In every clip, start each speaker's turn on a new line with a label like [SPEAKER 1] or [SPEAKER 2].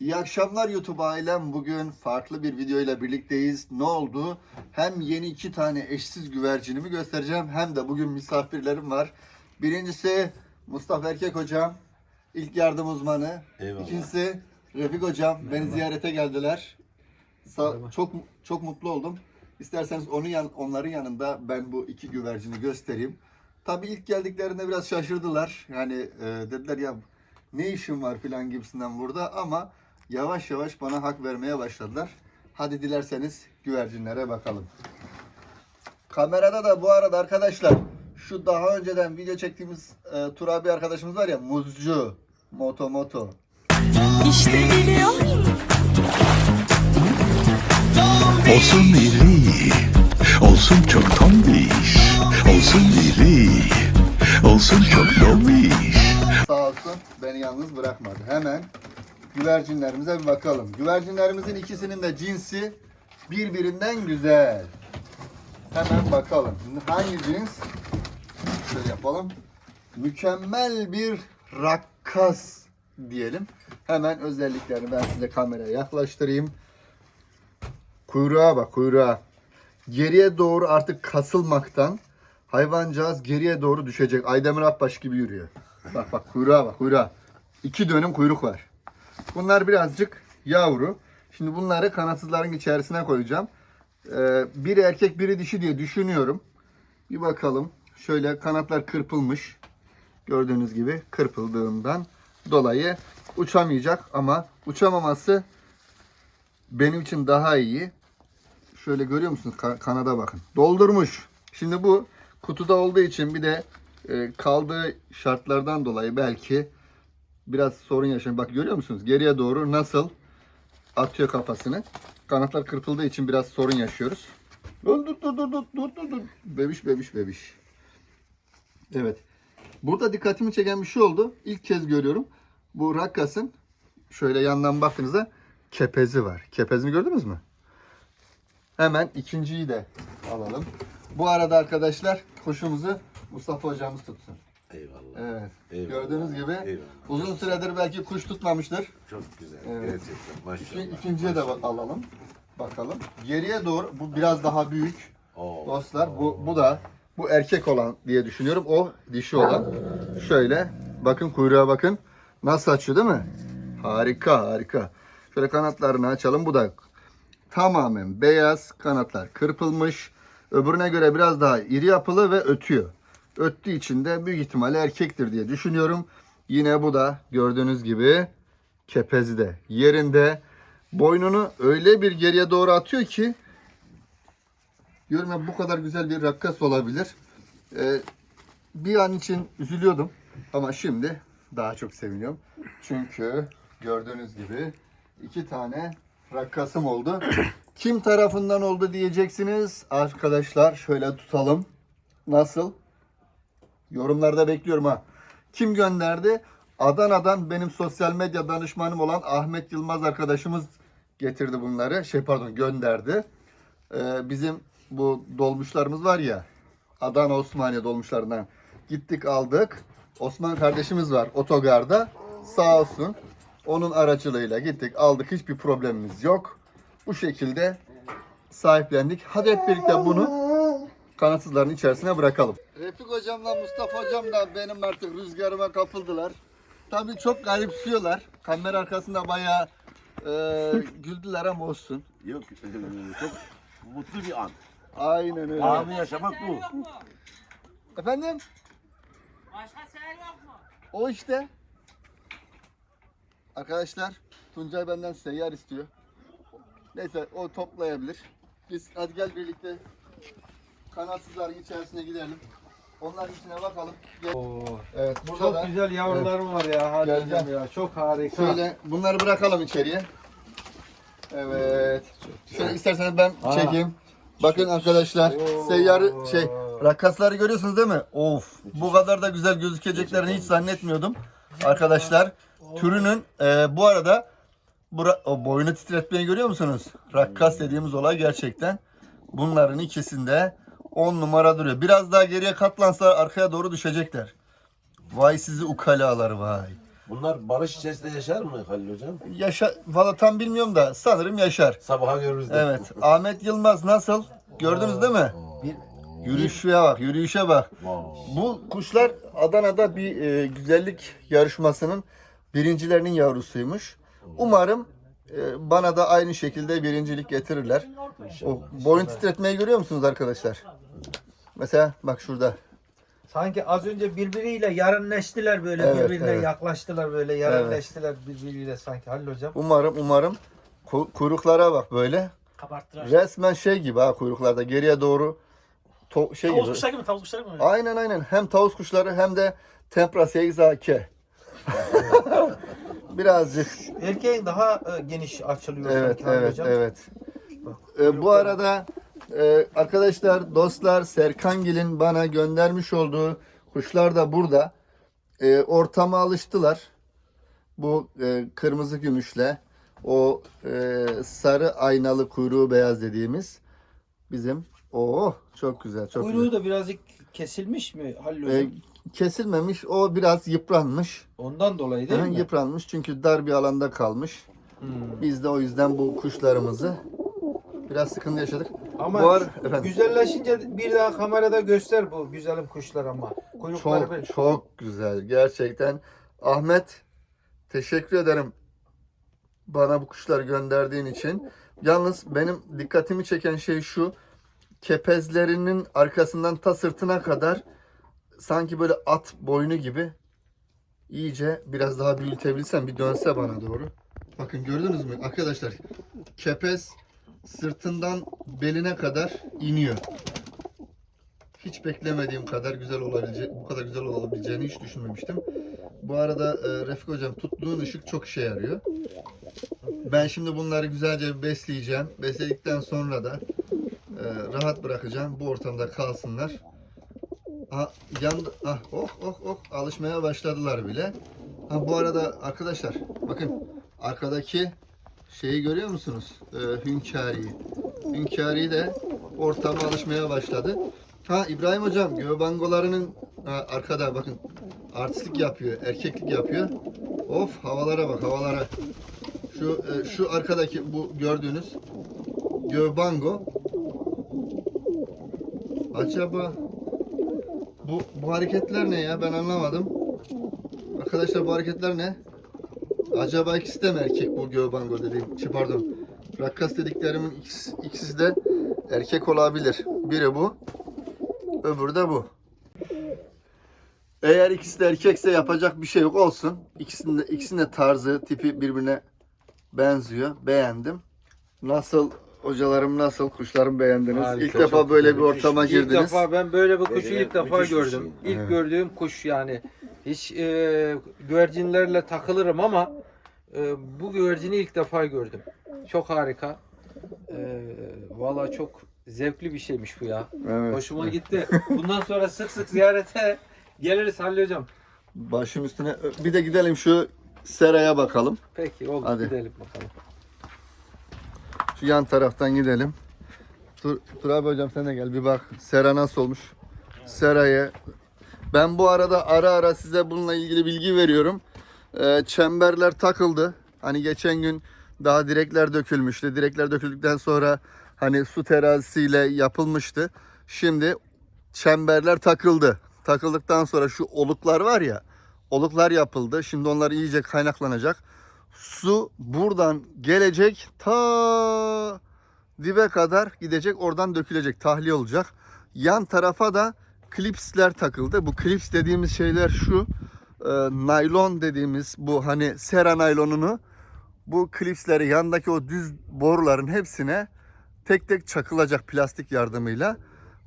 [SPEAKER 1] İyi akşamlar YouTube ailem. Bugün farklı bir video ile birlikteyiz. Ne oldu? Hem yeni iki tane eşsiz güvercinimi göstereceğim hem de bugün misafirlerim var. Birincisi Mustafa Erkek hocam, ilk yardım uzmanı.
[SPEAKER 2] Eyvallah.
[SPEAKER 1] İkincisi Refik hocam. Beni ziyarete geldiler. Sa- çok çok mutlu oldum. İsterseniz onun yan, onların yanında ben bu iki güvercini göstereyim. Tabii ilk geldiklerinde biraz şaşırdılar. Yani e, dediler ya ne işin var filan gibisinden burada ama yavaş yavaş bana hak vermeye başladılar. Hadi dilerseniz güvercinlere bakalım. Kamerada da bu arada arkadaşlar şu daha önceden video çektiğimiz e, Turabi arkadaşımız var ya muzcu moto moto.
[SPEAKER 3] İşte geliyor.
[SPEAKER 4] Olsun iri, olsun çok tombiş, olsun iri, olsun çok lobiş.
[SPEAKER 1] Sağ olsun beni yalnız bırakmadı. Hemen güvercinlerimize bir bakalım. Güvercinlerimizin ikisinin de cinsi birbirinden güzel. Hemen bakalım. Hangi cins? Şöyle yapalım. Mükemmel bir rakkas diyelim. Hemen özelliklerini ben size kameraya yaklaştırayım. Kuyruğa bak kuyruğa. Geriye doğru artık kasılmaktan hayvancağız geriye doğru düşecek. Aydemir Akbaş gibi yürüyor. Bak bak kuyruğa bak kuyruğa. İki dönüm kuyruk var. Bunlar birazcık yavru. Şimdi bunları kanatsızların içerisine koyacağım. Ee, biri erkek biri dişi diye düşünüyorum. Bir bakalım. Şöyle kanatlar kırpılmış. Gördüğünüz gibi kırpıldığından dolayı uçamayacak ama uçamaması benim için daha iyi. Şöyle görüyor musunuz? Ka- kanada bakın. Doldurmuş. Şimdi bu kutuda olduğu için bir de e, kaldığı şartlardan dolayı belki biraz sorun yaşıyor. Bak görüyor musunuz? Geriye doğru nasıl atıyor kafasını. Kanatlar kırpıldığı için biraz sorun yaşıyoruz. Dur dur dur dur dur dur dur. Bebiş bebiş bebiş. Evet. Burada dikkatimi çeken bir şey oldu. İlk kez görüyorum. Bu rakkasın şöyle yandan baktığınızda kepezi var. Kepezini gördünüz mü? Hemen ikinciyi de alalım. Bu arada arkadaşlar kuşumuzu Mustafa hocamız tutsun.
[SPEAKER 2] Eyvallah.
[SPEAKER 1] Evet.
[SPEAKER 2] Eyvallah.
[SPEAKER 1] Gördüğünüz gibi
[SPEAKER 2] Eyvallah.
[SPEAKER 1] uzun süredir belki kuş tutmamıştır.
[SPEAKER 2] Çok güzel.
[SPEAKER 1] Evet.
[SPEAKER 2] Gerçekten maşallah.
[SPEAKER 1] İki, ikinciye de bak- alalım. Bakalım. Geriye doğru bu biraz daha büyük.
[SPEAKER 2] Oo.
[SPEAKER 1] Dostlar bu bu da bu erkek olan diye düşünüyorum. O dişi olan. Şöyle bakın kuyruğa bakın. Nasıl açıyor değil mi? Harika harika. Şöyle kanatlarını açalım. Bu da tamamen beyaz kanatlar kırpılmış. Öbürüne göre biraz daha iri yapılı ve ötüyor. Öttüğü için de büyük ihtimalle erkektir diye düşünüyorum. Yine bu da gördüğünüz gibi kepezi de yerinde. Boynunu öyle bir geriye doğru atıyor ki Diyorum bu kadar güzel bir rakkas olabilir. Ee, bir an için üzülüyordum ama şimdi daha çok seviniyorum. Çünkü gördüğünüz gibi iki tane rakkasım oldu. Kim tarafından oldu diyeceksiniz. Arkadaşlar şöyle tutalım. Nasıl? Yorumlarda bekliyorum ha. Kim gönderdi? Adana'dan benim sosyal medya danışmanım olan Ahmet Yılmaz arkadaşımız getirdi bunları. Şey pardon gönderdi. Ee, bizim bu dolmuşlarımız var ya Adana Osmaniye dolmuşlarından gittik aldık. Osman kardeşimiz var otogarda sağ olsun onun aracılığıyla gittik aldık hiçbir problemimiz yok. Bu şekilde sahiplendik. Hadi hep birlikte bunu kanatsızların içerisine bırakalım. Refik hocamla Mustafa hocam da benim artık rüzgarıma kapıldılar. Tabii çok garipsiyorlar. Kamera arkasında bayağı e, güldüler ama olsun.
[SPEAKER 2] Yok. Çok mutlu bir an.
[SPEAKER 1] Aynen öyle.
[SPEAKER 2] Anı yaşamak bu.
[SPEAKER 1] Efendim?
[SPEAKER 5] Başka seher yok mu?
[SPEAKER 1] O işte. Arkadaşlar Tuncay benden seyyar istiyor. Neyse o toplayabilir. Biz hadi gel birlikte kanatsızların içerisine gidelim. Onların içine bakalım. Gel.
[SPEAKER 6] Oo,
[SPEAKER 1] Evet burada
[SPEAKER 6] çok
[SPEAKER 1] da
[SPEAKER 6] güzel yavrularım var ya
[SPEAKER 1] Gel,
[SPEAKER 6] Halil'cim
[SPEAKER 1] gel.
[SPEAKER 6] ya. Çok harika.
[SPEAKER 1] şöyle bunları bırakalım içeriye. Evet. Şöyle isterseniz ben çekeyim. Bakın arkadaşlar seyyarı şey rakasları görüyorsunuz değil mi? Of bu kadar da güzel gözükeceklerini hiç zannetmiyordum. Arkadaşlar türünün e, bu arada bura, o boyunu titretmeyi görüyor musunuz? Rakkas dediğimiz olay gerçekten bunların ikisinde 10 numara duruyor. Biraz daha geriye katlansa arkaya doğru düşecekler. Vay sizi ukalalar vay.
[SPEAKER 2] Bunlar barış içerisinde yaşar mı Halil Hocam?
[SPEAKER 1] Yaşa, valla tam bilmiyorum da sanırım yaşar.
[SPEAKER 2] Sabaha görürüz. de.
[SPEAKER 1] Evet. Ahmet Yılmaz nasıl? Gördünüz değil mi? Yürüyüşe bak, yürüyüşe bak.
[SPEAKER 2] Wow.
[SPEAKER 1] Bu kuşlar Adana'da bir e, güzellik yarışmasının birincilerinin yavrusuymuş. Umarım bana da aynı şekilde birincilik getirirler. O boyun titretmeyi görüyor musunuz arkadaşlar? Mesela bak şurada.
[SPEAKER 6] Sanki az önce birbiriyle yarınleştiler böyle
[SPEAKER 1] Evet,
[SPEAKER 6] birbirine
[SPEAKER 1] evet.
[SPEAKER 6] yaklaştılar böyle yarınleştiler birbiriyle sanki Halil hocam.
[SPEAKER 1] Umarım umarım Ku- kuyruklara bak böyle.
[SPEAKER 5] Kabarttılar.
[SPEAKER 1] Resmen şey gibi ha kuyruklarda geriye doğru to- şey
[SPEAKER 5] Tavus
[SPEAKER 1] gibi.
[SPEAKER 5] kuşlar gibi mi? Tavus kuşlar gibi?
[SPEAKER 1] Aynen aynen. Hem tavus kuşları hem de tempra 8AK. Birazcık
[SPEAKER 6] Erkeğin daha e, geniş açılıyor
[SPEAKER 1] Evet,
[SPEAKER 6] sanki
[SPEAKER 1] evet,
[SPEAKER 6] hocam.
[SPEAKER 1] evet. Ee, bu arada e, arkadaşlar, dostlar Serkangil'in bana göndermiş olduğu kuşlar da burada. E, ortama alıştılar. Bu e, kırmızı gümüşle o e, sarı aynalı kuyruğu beyaz dediğimiz bizim. Oo çok güzel, çok
[SPEAKER 6] Kuyruğu
[SPEAKER 1] güzel.
[SPEAKER 6] da birazcık kesilmiş mi Halil
[SPEAKER 1] E,
[SPEAKER 6] hocam?
[SPEAKER 1] Kesilmemiş, o biraz yıpranmış.
[SPEAKER 6] Ondan dolayı değil
[SPEAKER 1] Hı,
[SPEAKER 6] mi?
[SPEAKER 1] Yıpranmış çünkü dar bir alanda kalmış.
[SPEAKER 6] Hmm.
[SPEAKER 1] Biz de o yüzden bu kuşlarımızı biraz sıkıntı yaşadık.
[SPEAKER 6] Ama
[SPEAKER 1] Bu ar- efendim.
[SPEAKER 6] güzelleşince bir daha kamerada göster bu güzelim kuşlar ama. Kuyrukları
[SPEAKER 1] Çok
[SPEAKER 6] böyle-
[SPEAKER 1] çok güzel gerçekten. Ahmet teşekkür ederim bana bu kuşları gönderdiğin için. Yalnız benim dikkatimi çeken şey şu. Kepezlerinin arkasından ta sırtına kadar sanki böyle at boynu gibi iyice biraz daha büyütebilsem bir dönse bana doğru. Bakın gördünüz mü arkadaşlar? Kepez sırtından beline kadar iniyor. Hiç beklemediğim kadar güzel olabilecek, bu kadar güzel olabileceğini hiç düşünmemiştim. Bu arada e, Refik hocam tuttuğun ışık çok işe yarıyor. Ben şimdi bunları güzelce besleyeceğim. Besledikten sonra da e, rahat bırakacağım. Bu ortamda kalsınlar. Ha, yandı, ah, oh oh oh alışmaya başladılar bile. Ha, bu arada arkadaşlar bakın arkadaki şeyi görüyor musunuz? E, hünkâriyi. Hünkâri de ortama alışmaya başladı. Ha İbrahim hocam göbangolarının ha, arkada bakın artistlik yapıyor, erkeklik yapıyor. Of havalara bak havalara. Şu e, şu arkadaki bu gördüğünüz göbango acaba bu bu hareketler ne ya ben anlamadım. Arkadaşlar bu hareketler ne? Acaba ikisi de mi erkek bu göbango dediğim? Şey, pardon. Rakkas dediklerimin ikisi, ikisi de erkek olabilir. Biri bu. Öbürü de bu. Eğer ikisi de erkekse yapacak bir şey yok olsun. İkisinin de, ikisinin de tarzı, tipi birbirine benziyor. Beğendim. Nasıl hocalarım nasıl kuşlarım beğendiniz?
[SPEAKER 6] Harika,
[SPEAKER 1] İlk defa
[SPEAKER 6] çok
[SPEAKER 1] böyle
[SPEAKER 6] güzel.
[SPEAKER 1] bir ortama
[SPEAKER 6] İlk
[SPEAKER 1] girdiniz.
[SPEAKER 6] defa ben böyle bir kuşu ilk defa
[SPEAKER 2] müthiş
[SPEAKER 6] gördüm.
[SPEAKER 2] şey.
[SPEAKER 6] İlk
[SPEAKER 1] Evet.
[SPEAKER 6] gördüğüm kuş yani. Hiç e, güvercinlerle takılırım ama e, bu güvercini ilk defa gördüm. Çok harika. E, Valla çok zevkli bir şeymiş bu ya.
[SPEAKER 1] Evet.
[SPEAKER 6] Hoşuma gitti. Bundan sonra sık sık ziyarete geliriz Halil hocam.
[SPEAKER 1] Başım üstüne. Bir de gidelim şu seraya bakalım.
[SPEAKER 6] Peki oldu
[SPEAKER 1] Hadi.
[SPEAKER 6] gidelim bakalım.
[SPEAKER 1] Şu yan taraftan gidelim. Dur, dur abi hocam sen de gel bir bak. Sera nasıl olmuş? Serayı. Ben bu arada ara ara size bununla ilgili bilgi veriyorum. Ee, çemberler takıldı. Hani geçen gün daha direkler dökülmüştü. Direkler döküldükten sonra hani su terazisiyle yapılmıştı. Şimdi çemberler takıldı. Takıldıktan sonra şu oluklar var ya. Oluklar yapıldı. Şimdi onlar iyice kaynaklanacak. Su buradan gelecek ta dibe kadar gidecek oradan dökülecek tahliye olacak. Yan tarafa da klipsler takıldı. Bu klips dediğimiz şeyler şu e, naylon dediğimiz bu hani sera naylonunu bu klipsleri yandaki o düz boruların hepsine tek tek çakılacak plastik yardımıyla.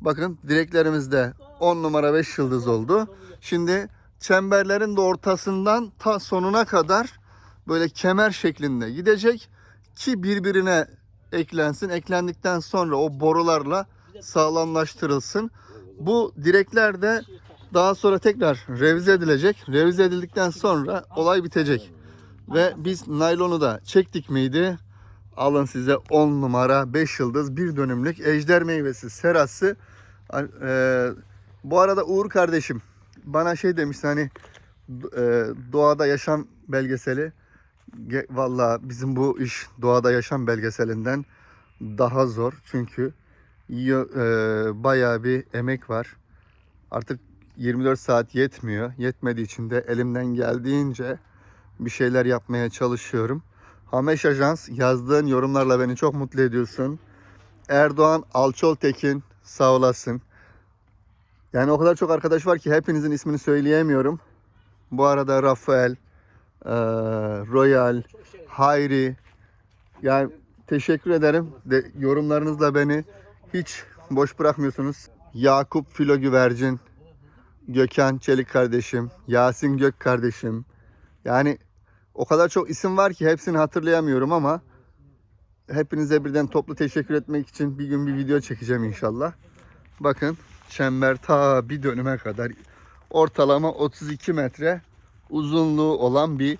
[SPEAKER 1] Bakın direklerimizde 10 numara 5 yıldız oldu. Şimdi çemberlerin de ortasından ta sonuna kadar böyle kemer şeklinde gidecek ki birbirine eklensin. Eklendikten sonra o borularla sağlamlaştırılsın. Bu direkler de daha sonra tekrar revize edilecek. Revize edildikten sonra olay bitecek. Ve biz naylonu da çektik miydi? Alın size 10 numara 5 yıldız bir dönümlük ejder meyvesi serası. Eee, bu arada Uğur kardeşim bana şey demişti hani e, doğada yaşam belgeseli vallahi bizim bu iş doğada yaşam belgeselinden daha zor çünkü e, bayağı bir emek var. Artık 24 saat yetmiyor. Yetmediği için de elimden geldiğince bir şeyler yapmaya çalışıyorum. Hameş Ajans yazdığın yorumlarla beni çok mutlu ediyorsun. Erdoğan Alçoltekin sağ olasın. Yani o kadar çok arkadaş var ki hepinizin ismini söyleyemiyorum. Bu arada Rafael, eee, Royal, Hayri. Yani teşekkür ederim. De, yorumlarınızla beni hiç boş bırakmıyorsunuz. Yakup Filo Güvercin, Gökhan Çelik kardeşim, Yasin Gök kardeşim. Yani o kadar çok isim var ki hepsini hatırlayamıyorum ama hepinize birden toplu teşekkür etmek için bir gün bir video çekeceğim inşallah. Bakın çember ta bir dönüme kadar ortalama 32 metre uzunluğu olan bir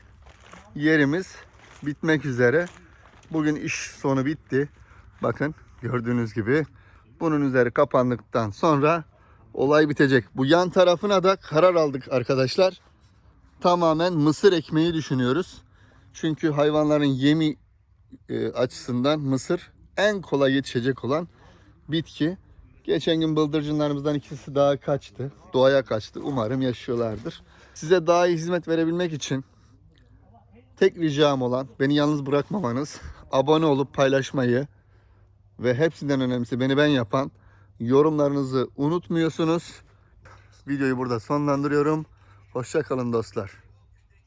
[SPEAKER 1] yerimiz bitmek üzere. Bugün iş sonu bitti. Bakın gördüğünüz gibi bunun üzeri kapandıktan sonra olay bitecek. Bu yan tarafına da karar aldık arkadaşlar. Tamamen mısır ekmeği düşünüyoruz. Çünkü hayvanların yemi e, açısından mısır en kolay yetişecek olan bitki. Geçen gün bıldırcınlarımızdan ikisi daha kaçtı. Doğaya kaçtı. Umarım yaşıyorlardır. Size daha iyi hizmet verebilmek için tek ricam olan beni yalnız bırakmamanız, abone olup paylaşmayı ve hepsinden önemlisi beni ben yapan yorumlarınızı unutmuyorsunuz. Videoyu burada sonlandırıyorum. Hoşça kalın dostlar.